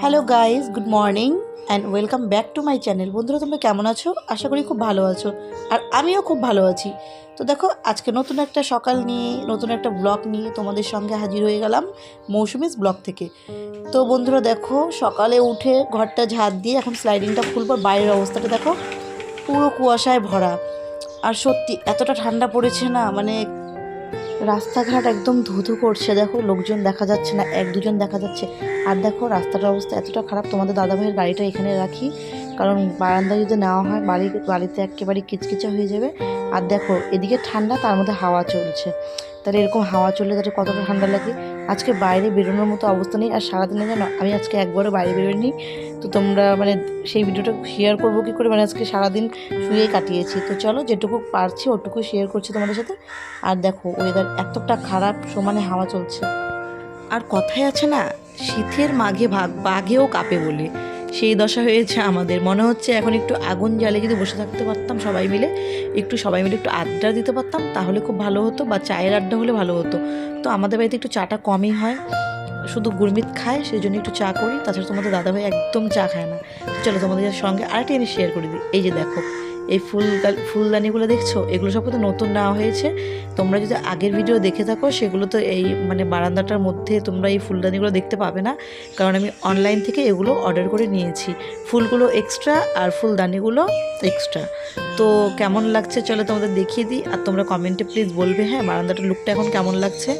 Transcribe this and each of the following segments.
Hello guys good morning and welcome back to my channel বন্ধুরা, তোমরা কেমন আছো? আশা করি খুব ভালো আছো। আর আমিও খুব ভালো আছি। তো দেখো, আজকে নতুন একটা সকাল নিয়ে, নতুন একটা ব্লগ নিয়ে তোমাদের সঙ্গে হাজির হয়ে গেলাম মৌসুমিস ব্লগ থেকে। তো বন্ধুরা, দেখো, সকালে উঠে ঘরটা ঝাঁট দিয়ে এখন স্লাইডিংটা খুলবো। বাইরের অবস্থাটা দেখো, পুরো কুয়াশায় ভরা। আর সত্যি, এতটা ঠান্ডা পড়েছে না মানে রাস্তাঘাট একদম ধুধু করছে। দেখো, লোকজন দেখা যাচ্ছে না, এক দুজন দেখা যাচ্ছে। আর দেখো, রাস্তাটার অবস্থা এতটা খারাপ। তোমাদের দাদাভাইয়ের গাড়িটা এখানে রাখি। কারণ বারান্দায় যদি নেওয়া হয়, বাড়ি, বাড়িতে একেবারে কিচকিচা হয়ে যাবে। আর দেখো, এদিকে ঠান্ডা, তার মধ্যে হাওয়া চলছে। তাহলে এরকম হাওয়া চললে তাহলে কতটা ঠান্ডা লাগে। আজকে বাইরে বেরোনোর মতো অবস্থা নেই, আর সারাদিনে জানো, আমি আজকে একবারও বাইরে বেরোইনি। তো তোমরা মানে সেই ভিডিওটা শেয়ার করব কী করে? মানে আজকে সারাদিন শুয়ে কাটিয়েছি। তো চলো, যেটুকু পারছি ওটুকু শেয়ার করছি তোমাদের সাথে। আর দেখো ওয়েদার এতটা খারাপ, সমানে হাওয়া চলছে। আর কথায় আছে না, শীতের মাঘে ভাগ, বাঘেও কাঁপে বলে। সেই দশা হয়েছে, আমাদের মনে হচ্ছে এখন একটু আগুন জ্বালে যদি বসে থাকতে পারতাম সবাই মিলে, একটু সবাই মিলে একটু আড্ডা দিতে পারতাম, তাহলে খুব ভালো হতো বা চায়ের আড্ডা হলে ভালো হতো। তো আমাদের বাড়িতে একটু চাটা কমই হয়, শুধু গুরমিত খায় সেই জন্য একটু চা করি, তাছাড়া তোমাদের দাদাভাই একদম চা খায় না। চলো তোমাদের সঙ্গে আরেকটা জিনিস শেয়ার করে দিই, এই যে দেখো এই ফুল ফুলদানিগুলো দেখছ? এগুলো সব কিন্তু নতুন নেওয়া হয়েছে। তোমরা যদি আগের ভিডিও দেখে থাকো, সেগুলো তো এই মানে বারান্দাটার মধ্যে তোমরা এই ফুলদানিগুলো দেখতে পাবে না। কারণ আমি অনলাইন থেকে এগুলো অর্ডার করে নিয়েছি। ফুলগুলো এক্সট্রা আর ফুলদানিগুলো এক্সট্রা তো কেমন লাগছে চলো তোমাদের দেখিয়ে দিই। আর তোমরা কমেন্টে প্লিজ বলবে হ্যাঁ বারান্দাটার লুকটা এখন কেমন লাগছে?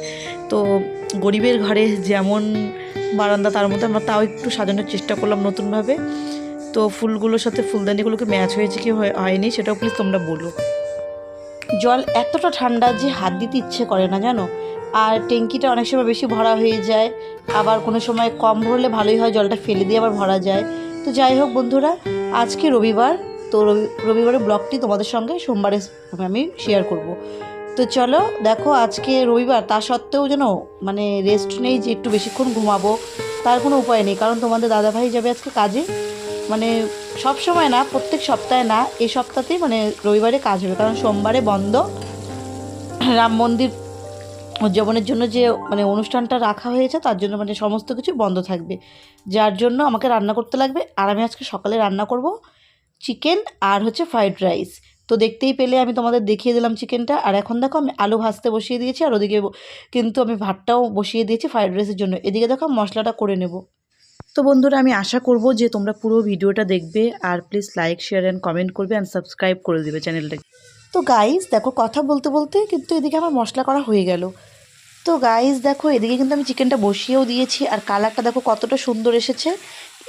তো গরিবের ঘরে যেমন বারান্দা, তার মধ্যে আমরা তাও একটু সাজানোর চেষ্টা করলাম নতুনভাবে। তো ফুলগুলোর সাথে ফুলদানিগুলোকে ম্যাচ হয়েছে কি হয়নি, সেটাও প্লিজ তোমরা বলো। জল এতটা ঠান্ডা যে হাত দিতে ইচ্ছে করে না, জানো? আর ট্যাঙ্কিটা অনেক সময় বেশি ভরা হয়ে যায়, আবার কোনো সময় কম ভরলে ভালোই হয়, জলটা ফেলে দিয়ে আবার ভরা যায়। তো যাই হোক বন্ধুরা, আজকে রবিবার, তো রবি- রবিবারের ব্লগটি তোমাদের সঙ্গে সোমবারে আমি শেয়ার করব। তো চলো, দেখো আজকে রবিবার, তা সত্ত্বেও যেন মানে রেস্ট নেই যে একটু বেশিক্ষণ ঘুমাবো, তার কোনো উপায় নেই, কারণ তোমাদের দাদাভাই যাবে আজকে কাজে। মানে সব সময় না, প্রত্যেক সপ্তাহে না, এই সপ্তাহতেই মানে রবিবারে কাজ হবে। কারণ সোমবারে বন্ধ। রাম মন্দির উদযাপনের জন্য যে মানে অনুষ্ঠানটা রাখা হয়েছে, তার জন্য মানে সমস্ত কিছু বন্ধ থাকবে। যার জন্য আমাকে রান্না করতে লাগবে। আর আমি আজকে সকালে রান্না করব চিকেন আর হচ্ছে ফ্রাইড রাইস। তো দেখতেই পেলে আমি তোমাদের দেখিয়ে দিলাম চিকেনটা। আর এখন দেখো আমি আলু ভাজতে বসিয়ে দিয়েছি। আর ওদিকে কিন্তু আমি ভাতটাও বসিয়ে দিয়েছি ফ্রাইড রাইসের জন্য। এদিকে দেখো মশলাটা করে নেব। তো বন্ধুরা, আমি আশা করব যে তোমরা পুরো ভিডিওটা দেখবে আর please like share and comment করবে অ্যান্ড সাবস্ক্রাইব করে দেবে চ্যানেলটাকে তো গাইজ দেখো কথা বলতে বলতে কিন্তু এদিকে আমার মশলা করা হয়ে গেল। তো গাইজ দেখো এদিকে কিন্তু আমি চিকেনটা বসিয়েও দিয়েছি আর কালারটা দেখো কতটা সুন্দর এসেছে।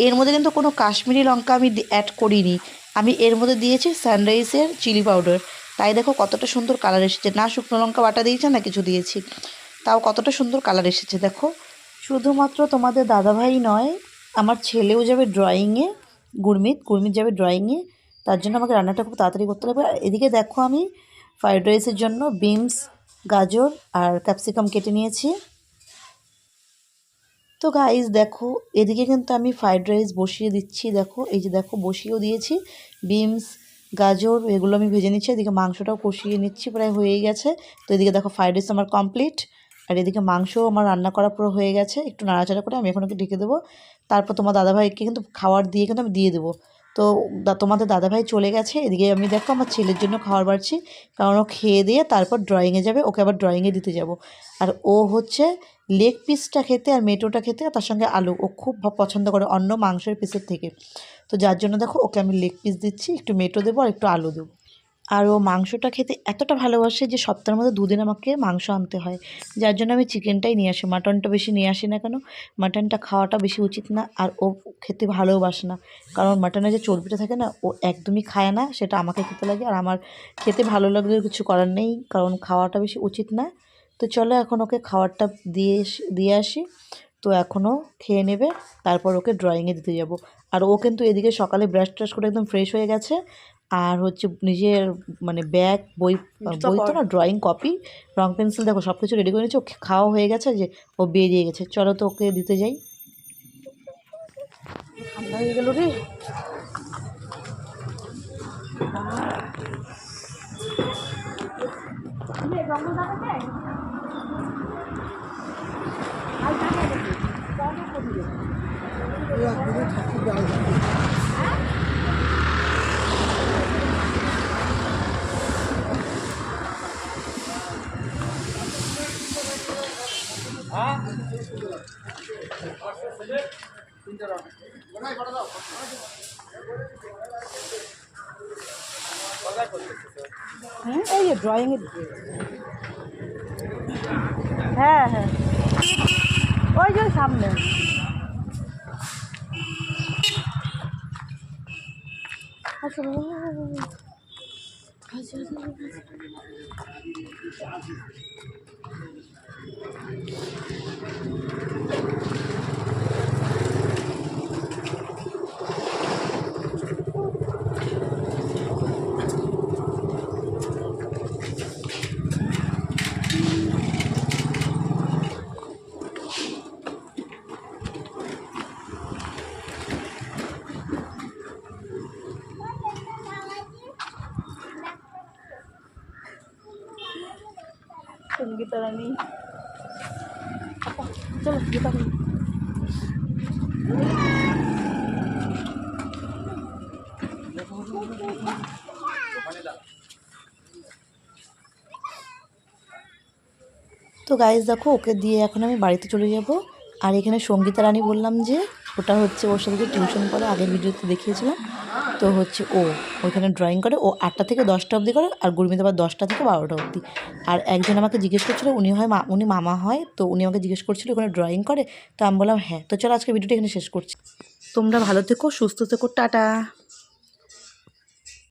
এর মধ্যে কিন্তু কোনো কাশ্মীরি লঙ্কা আমি অ্যাড করিনি। আমি এর মধ্যে দিয়েছি সানরাইসের চিলি পাউডার তাই দেখো কতটা সুন্দর কালার এসেছে। না শুকনো লঙ্কা বাটা দিয়েছে, না কিছু দিয়েছি। তাও কতটা সুন্দর কালার এসেছে, দেখো। শুধুমাত্র তোমাদের দাদাভাই নয় আমার ছেলেও যাবে ড্রয়িংয়ে গুরমিত গুরমিত যাবে ড্রয়িংয়ে তার জন্য আমাকে রান্নাটা খুব তাড়াতাড়ি করতে লাগবে আর এদিকে দেখো আমি ফ্রাইড রাইসের জন্য বিনস গাজর আর ক্যাপসিকাম কেটে নিয়েছি। তো গাইজ দেখো, এদিকে কিন্তু আমি ফ্রাইড রাইস বসিয়ে দিচ্ছি। দেখো, এই যে দেখো, বসিয়েও দিয়েছি। বিনস গাজর, এগুলো আমি ভেজে নিচ্ছি। এদিকে মাংসটাও কষিয়ে নিচ্ছি, প্রায় হয়েই গেছে। তো এদিকে দেখো ফ্রাইড রাইস আমার কমপ্লিট আর এদিকে মাংসও আমার রান্না করা পুরো হয়ে গেছে। একটু নাড়াচাড়া করে আমি এখন ওকে ঢেকে দেবো। তারপর তোমার দাদাভাইকে কিন্তু খাবার দিয়ে কিন্তু আমি দিয়ে দেবো। তো তোমাদের দাদাভাই চলে গেছে। এদিকে আমি দেখো আমার ছেলের জন্য খাবার বাড়ছি। কারণ ও খেয়ে দিয়ে তারপর ড্রয়িংয়ে যাবে। ওকে আবার ড্রয়িংয়ে দিতে যাব। আর ও হচ্ছে লেগ পিসটা খেতে আর মেটোটা খেতে তার সঙ্গে আলু। ও খুব পছন্দ করে অন্য মাংসের পিসের থেকে। তো যার জন্য দেখো ওকে আমি লেগ পিস দিচ্ছি। একটু মেটো দেবো আর একটু আলু দেবো। আর ও মাংসটা খেতে এতটা ভালোবাসে যে সপ্তাহের মধ্যে দুদিন আমাকে মাংস আনতে হয়। যার জন্য আমি চিকেনটাই নিয়ে আসি, মাটনটা বেশি নিয়ে আসি না কেন? মাটনটা খাওয়াটা বেশি উচিত না আর ও খেতে ভালোবাসে না। কারণ মাটনের যে চর্বিটা থাকে না, ও একদমই খায় না, সেটা আমাকে খেতে লাগে আর আমার খেতে ভালো লাগলেও কিছু করার নেই, কারণ খাওয়াটা বেশি উচিত না। তো চলো এখন ওকে খাবারটা দিয়ে দিয়ে আসি। তো এখনও খেয়ে নেবে, তারপর ওকে ড্রয়িংয়ে দিতে যাব। আর ও কিন্তু এদিকে সকালে ব্রাশ ট্রাশ করে একদম ফ্রেশ হয়ে গেছে। আর হচ্ছে নিজের মানে ব্যাগ বই বই তো না ড্রয়িং কপি রং পেন্সিল দেখো সব কিছু রেডি করে নিয়েছে। ও খাওয়া হয়ে গেছে যে ও বেরিয়ে গেছে। চলো তো ওকে দিতে যাই। ঠান্ডা হয়ে গেল রে। ঠাকুর হ্যাঁ এই যে ড্রয়িংয়ের হ্যাঁ হ্যাঁ। ওই যে সামনে। আচ্ছা আচ্ছা চলো তো গাইজ দেখো, ওকে দিয়ে এখন আমি বাড়িতে চলে যাব। আর এখানে সঙ্গীতা রানী বললাম যে, ওটা হচ্ছে ওর সাথে টিউশন করে আগের ভিডিওতে দেখিয়েছিলাম। তো হচ্ছে ও, ওইখানে ড্রয়িং করে, ও আটটা থেকে দশটা অবধি করে আর গুরমিত আবার দশটা থেকে বারোটা অবধি। আর একজন আমাকে জিজ্ঞেস করছিল, উনি হয় মা, উনি মামা হয়, তো উনি আমাকে জিজ্ঞেস করছিল, ওখানে ড্রয়িং করে? তো আমি বললাম হ্যাঁ। তো চলো আজকে ভিডিওটা এখানে শেষ করছি। তোমরা ভালো থেকো, সুস্থ থেকো, টাটা।